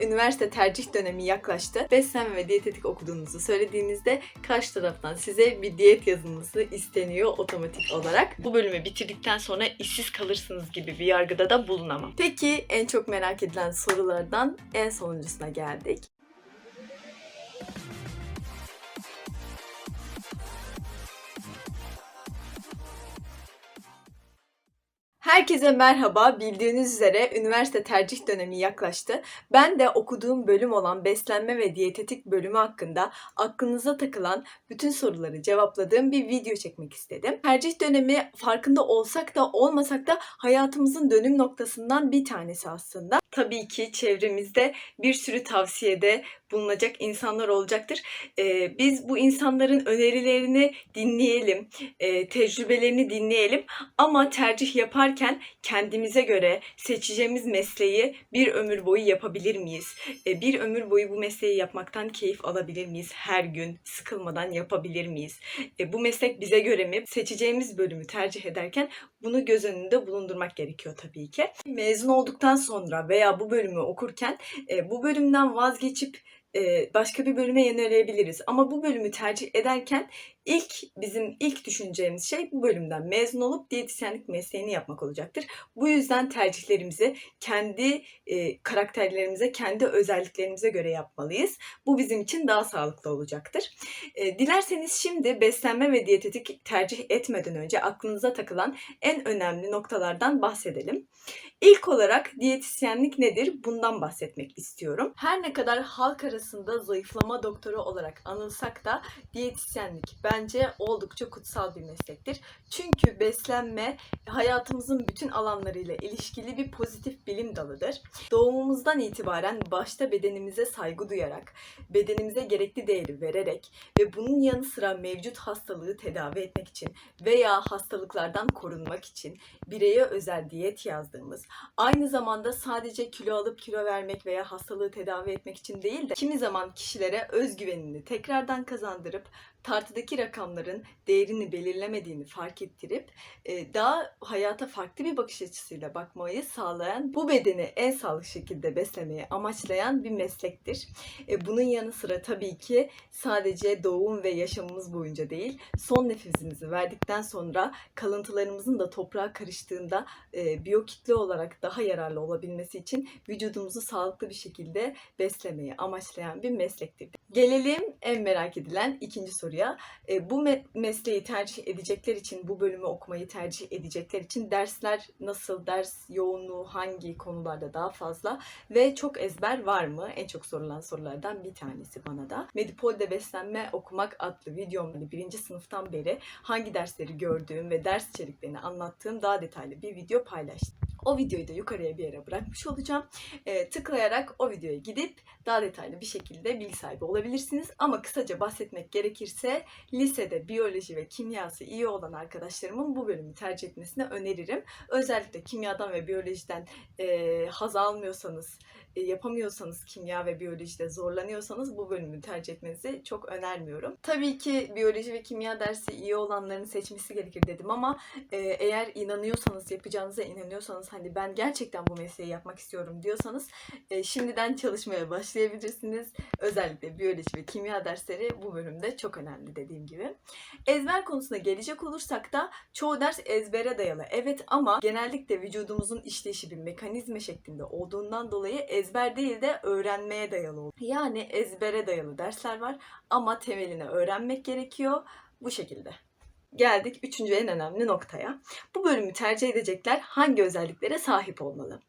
Üniversite tercih dönemi yaklaştı. Beslenme ve diyetetik okuduğunuzu söylediğinizde karşı taraftan size bir diyet yazılması isteniyor otomatik olarak. Bu bölümü bitirdikten sonra işsiz kalırsınız gibi bir yargıda da bulunamam. Peki en çok merak edilen sorulardan en sonuncusuna geldik. Herkese merhaba. Bildiğiniz üzere üniversite tercih dönemi yaklaştı. Ben de okuduğum bölüm olan beslenme ve diyetetik bölümü hakkında aklınıza takılan bütün soruları cevapladığım bir video çekmek istedim. Tercih dönemi farkında olsak da olmasak da hayatımızın dönüm noktasından bir tanesi aslında. Tabii ki çevremizde bir sürü tavsiyede bulunacak insanlar olacaktır. Ee, biz bu insanların önerilerini dinleyelim, e, tecrübelerini dinleyelim ama tercih yaparken kendimize göre seçeceğimiz mesleği bir ömür boyu yapabilir miyiz? E, bir ömür boyu bu mesleği yapmaktan keyif alabilir miyiz? Her gün sıkılmadan yapabilir miyiz? E, bu meslek bize göre mi? Seçeceğimiz bölümü tercih ederken bunu göz önünde bulundurmak gerekiyor tabii ki. Mezun olduktan sonra veya bu bölümü okurken bu bölümden vazgeçip başka bir bölüme yönelebiliriz. Ama bu bölümü tercih ederken ilk bizim ilk düşüneceğimiz şey bu bölümden mezun olup diyetisyenlik mesleğini yapmak olacaktır. Bu yüzden tercihlerimizi kendi e, karakterlerimize, kendi özelliklerimize göre yapmalıyız. Bu bizim için daha sağlıklı olacaktır. E, dilerseniz şimdi beslenme ve diyetetik tercih etmeden önce aklınıza takılan en önemli noktalardan bahsedelim. İlk olarak diyetisyenlik nedir? Bundan bahsetmek istiyorum. Her ne kadar halk arasında zayıflama doktoru olarak anılsak da diyetisyenlik bence oldukça kutsal bir meslektir. Çünkü beslenme hayatımızın bütün alanlarıyla ilişkili bir pozitif bilim dalıdır. Doğumumuzdan itibaren başta bedenimize saygı duyarak, bedenimize gerekli değeri vererek ve bunun yanı sıra mevcut hastalığı tedavi etmek için veya hastalıklardan korunmak için bireye özel diyet yazdığımız, aynı zamanda sadece kilo alıp kilo vermek veya hastalığı tedavi etmek için değil de kimi zaman kişilere özgüvenini tekrardan kazandırıp tartıdaki rakamların değerini belirlemediğini fark ettirip e, daha hayata farklı bir bakış açısıyla bakmayı sağlayan, bu bedeni en sağlıklı şekilde beslemeyi amaçlayan bir meslektir. E, Bunun yanı sıra tabii ki sadece doğum ve yaşamımız boyunca değil, son nefesimizi verdikten sonra kalıntılarımızın da toprağa karıştığında e, biyokitle olarak daha yararlı olabilmesi için vücudumuzu sağlıklı bir şekilde beslemeyi amaçlayan bir meslektir. Gelelim en merak edilen ikinci soruya. E, bu me- mesleği tercih edecekler için, bu bölümü okumayı tercih edecekler için dersler nasıl, ders yoğunluğu hangi konularda daha fazla ve çok ezber var mı? En çok sorulan sorulardan bir tanesi bana da. Medipol'de beslenme okumak adlı videomda birinci sınıftan beri hangi dersleri gördüğüm ve ders içeriklerini anlattığım daha detaylı bir video paylaştım. O videoyu da yukarıya bir yere bırakmış olacağım. E, tıklayarak o videoya gidip daha detaylı bir şekilde bilgi sahibi olabilirsiniz. Ama kısaca bahsetmek gerekirse lisede biyoloji ve kimyası iyi olan arkadaşlarımın bu bölümü tercih etmesini öneririm. Özellikle kimyadan ve biyolojiden e, haz almıyorsanız, yapamıyorsanız kimya ve biyolojide zorlanıyorsanız bu bölümü tercih etmenizi çok önermiyorum. Tabii ki biyoloji ve kimya dersi iyi olanların seçmesi gerekir dedim ama e, eğer inanıyorsanız, yapacağınıza inanıyorsanız hani ben gerçekten bu mesleği yapmak istiyorum diyorsanız e, şimdiden çalışmaya başlayabilirsiniz. Özellikle biyoloji ve kimya dersleri bu bölümde çok önemli dediğim gibi. Ezber konusuna gelecek olursak da çoğu ders ezbere dayalı. Evet ama genellikle vücudumuzun işleyişi bir mekanizma şeklinde olduğundan dolayı ezber değil de öğrenmeye dayalı oluyor. Yani ezbere dayalı dersler var ama temelini öğrenmek gerekiyor bu şekilde. Geldik üçüncü en önemli noktaya. Bu bölümü tercih edecekler hangi özelliklere sahip olmalı?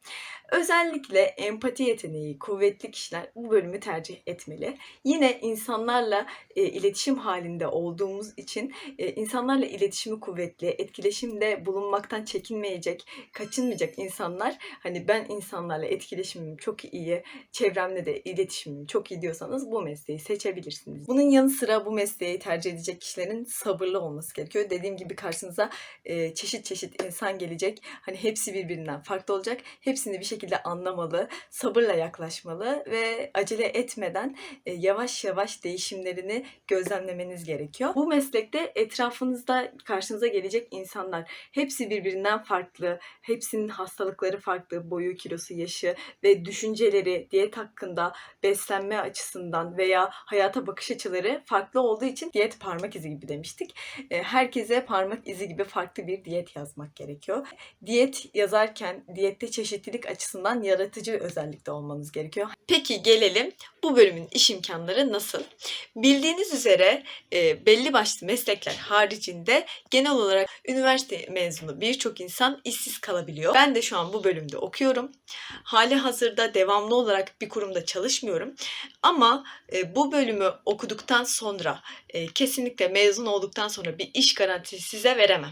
Özellikle empati yeteneği kuvvetli kişiler bu bölümü tercih etmeli. Yine insanlarla e, iletişim halinde olduğumuz için e, insanlarla iletişimi kuvvetli, etkileşimde bulunmaktan çekinmeyecek, kaçınmayacak insanlar hani ben insanlarla etkileşimim çok iyi, çevremle de iletişimim çok iyi diyorsanız bu mesleği seçebilirsiniz. Bunun yanı sıra bu mesleği tercih edecek kişilerin sabırlı olması gerekiyor. Dediğim gibi karşınıza e, çeşit çeşit insan gelecek. Hani hepsi birbirinden farklı olacak. Hepsini bir şekilde anlamalı, sabırla yaklaşmalı ve acele etmeden e, yavaş yavaş değişimlerini gözlemlemeniz gerekiyor. Bu meslekte etrafınızda karşınıza gelecek insanlar hepsi birbirinden farklı, hepsinin hastalıkları farklı, boyu, kilosu, yaşı ve düşünceleri diyet hakkında, beslenme açısından veya hayata bakış açıları farklı olduğu için diyet parmak izi gibi demiştik. E, Herkese parmak izi gibi farklı bir diyet yazmak gerekiyor. Diyet yazarken diyette çeşitlilik açısından yaratıcı bir özellikte olmanız gerekiyor. Peki gelelim bu bölümün iş imkanları nasıl? Bildiğiniz üzere e, belli başlı meslekler haricinde genel olarak üniversite mezunu birçok insan işsiz kalabiliyor. Ben de şu an bu bölümde okuyorum. Hali hazırda devamlı olarak bir kurumda çalışmıyorum. Ama e, bu bölümü okuduktan sonra e, kesinlikle mezun olduktan sonra bir iş garantisi size veremem.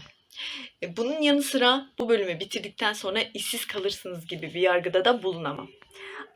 E, Bunun yanı sıra bu bölümü bitirdikten sonra işsiz kalırsınız gibi bir yargıda da bulunamam.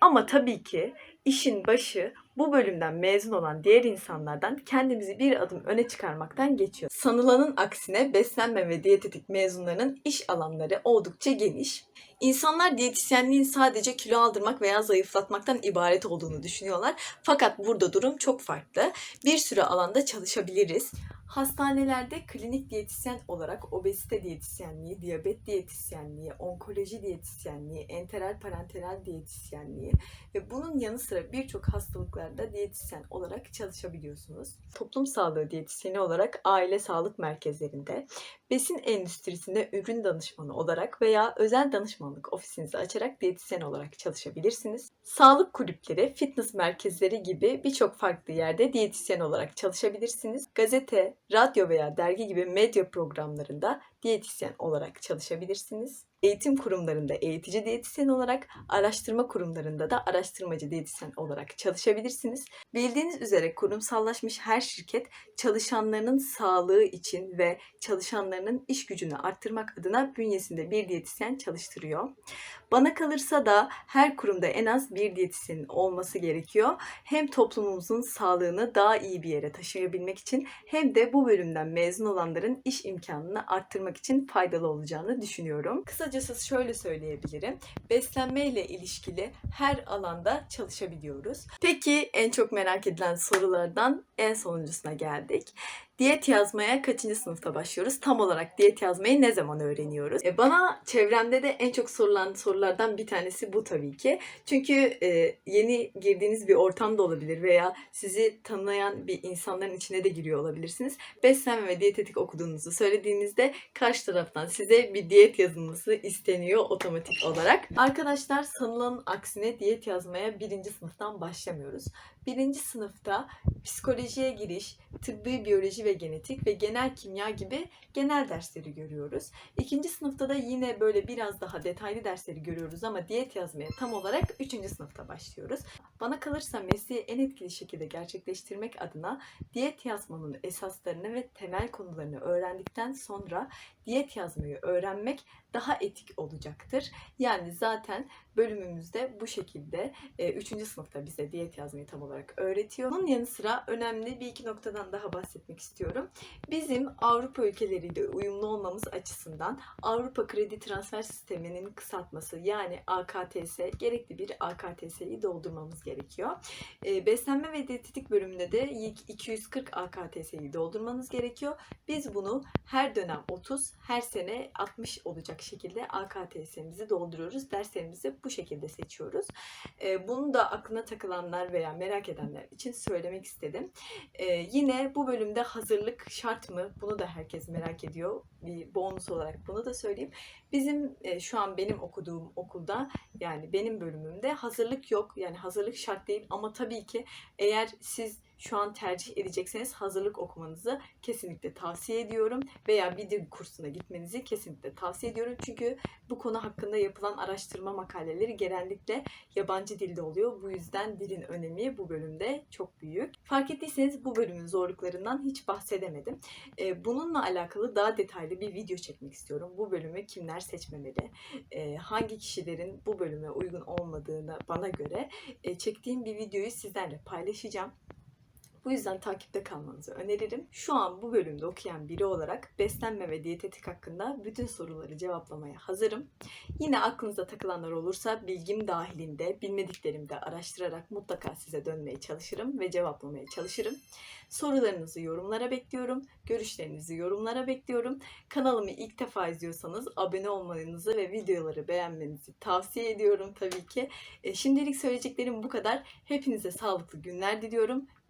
Ama tabii ki işin başı bu bölümden mezun olan diğer insanlardan kendimizi bir adım öne çıkarmaktan geçiyor. Sanılanın aksine beslenme ve diyetetik mezunlarının iş alanları oldukça geniş. İnsanlar diyetisyenliğin sadece kilo aldırmak veya zayıflatmaktan ibaret olduğunu düşünüyorlar. Fakat burada durum çok farklı. Bir sürü alanda çalışabiliriz. Hastanelerde klinik diyetisyen olarak obezite diyetisyenliği, diyabet diyetisyenliği, onkoloji diyetisyenliği, enteral parenteral diyetisyenliği ve bunun yanı sıra birçok hastalıklarda diyetisyen olarak çalışabiliyorsunuz. Toplum sağlığı diyetisyeni olarak aile sağlık merkezlerinde, besin endüstrisinde ürün danışmanı olarak veya özel danışmanlık ofisinizi açarak diyetisyen olarak çalışabilirsiniz. Sağlık kulüpleri, fitness merkezleri gibi birçok farklı yerde diyetisyen olarak çalışabilirsiniz. Gazete, radyo veya dergi gibi medya programlarında diyetisyen olarak çalışabilirsiniz. Eğitim kurumlarında eğitici diyetisyen olarak, araştırma kurumlarında da araştırmacı diyetisyen olarak çalışabilirsiniz. Bildiğiniz üzere kurumsallaşmış her şirket çalışanlarının sağlığı için ve çalışanlarının iş gücünü arttırmak adına bünyesinde bir diyetisyen çalıştırıyor. Bana kalırsa da her kurumda en az bir diyetisyenin olması gerekiyor. Hem toplumumuzun sağlığını daha iyi bir yere taşıyabilmek için hem de bu bölümden mezun olanların iş imkanını arttırmak için faydalı olacağını düşünüyorum. Kısacası şöyle söyleyebilirim. Beslenme ile ilişkili her alanda çalışabiliyoruz. Peki en çok merak edilen sorulardan en sonuncusuna geldik. Diyet yazmaya kaçıncı sınıfta başlıyoruz? Tam olarak diyet yazmayı ne zaman öğreniyoruz? E bana çevremde de en çok sorulan sorulardan bir tanesi bu tabii ki. Çünkü e, yeni girdiğiniz bir ortam da olabilir veya sizi tanıyan bir insanların içine de giriyor olabilirsiniz. Beslenme ve diyetetik okuduğunuzu söylediğinizde karşı taraftan size bir diyet yazılması isteniyor otomatik olarak. Arkadaşlar sanılanın aksine diyet yazmaya birinci sınıftan başlamıyoruz. Birinci sınıfta psikolojiye giriş, tıbbi biyoloji ve genetik ve genel kimya gibi genel dersleri görüyoruz. İkinci sınıfta da yine böyle biraz daha detaylı dersleri görüyoruz ama diyet yazmaya tam olarak üçüncü sınıfta başlıyoruz. Bana kalırsa mesleği en etkili şekilde gerçekleştirmek adına diyet yazmanın esaslarını ve temel konularını öğrendikten sonra diyet yazmayı öğrenmek daha etik olacaktır. Yani zaten bölümümüzde bu şekilde 3. sınıfta bize diyet yazmayı tam olarak öğretiyor. Bunun yanı sıra önemli bir iki noktadan daha bahsetmek istiyorum. Bizim Avrupa ülkeleriyle uyumlu olmamız açısından Avrupa Kredi Transfer Sistemi'nin kısaltması yani AKTS gerekli bir AKTS'yi doldurmamız gerekiyor. E, beslenme ve diyetetik bölümünde de 240 AKTS'yi doldurmanız gerekiyor. Biz bunu her dönem 30, her sene 60 olacak şekilde AKTS'mizi dolduruyoruz. Derslerimizi bu şekilde seçiyoruz. E, bunu da aklına takılanlar veya merak edenler için söylemek istedim. E, yine bu bölümde hazırlık şart mı? Bunu da herkes merak ediyor. Bir bonus olarak bunu da söyleyeyim. Bizim e, şu an benim okuduğum okulda yani benim bölümümde hazırlık yok. Yani hazırlık şart değil ama tabii ki eğer siz şu an tercih edecekseniz hazırlık okumanızı kesinlikle tavsiye ediyorum. Veya bir dil kursuna gitmenizi kesinlikle tavsiye ediyorum. Çünkü bu konu hakkında yapılan araştırma makaleleri genellikle yabancı dilde oluyor. Bu yüzden dilin önemi bu bölümde çok büyük. Fark ettiyseniz bu bölümün zorluklarından hiç bahsedemedim. Bununla alakalı daha detaylı bir video çekmek istiyorum. Bu bölümü kimler seçmemeli? Hangi kişilerin bu bölüme uygun olmadığını bana göre çektiğim bir videoyu sizlerle paylaşacağım. Bu yüzden takipte kalmanızı öneririm. Şu an bu bölümde okuyan biri olarak beslenme ve diyetetik hakkında bütün soruları cevaplamaya hazırım. Yine aklınıza takılanlar olursa bilgim dahilinde bilmediklerimi de araştırarak mutlaka size dönmeye çalışırım ve cevaplamaya çalışırım. Sorularınızı yorumlara bekliyorum. Görüşlerinizi yorumlara bekliyorum. Kanalımı ilk defa izliyorsanız abone olmanızı ve videoları beğenmenizi tavsiye ediyorum tabii ki. E, Şimdilik söyleyeceklerim bu kadar. Hepinize sağlıklı günler diliyorum.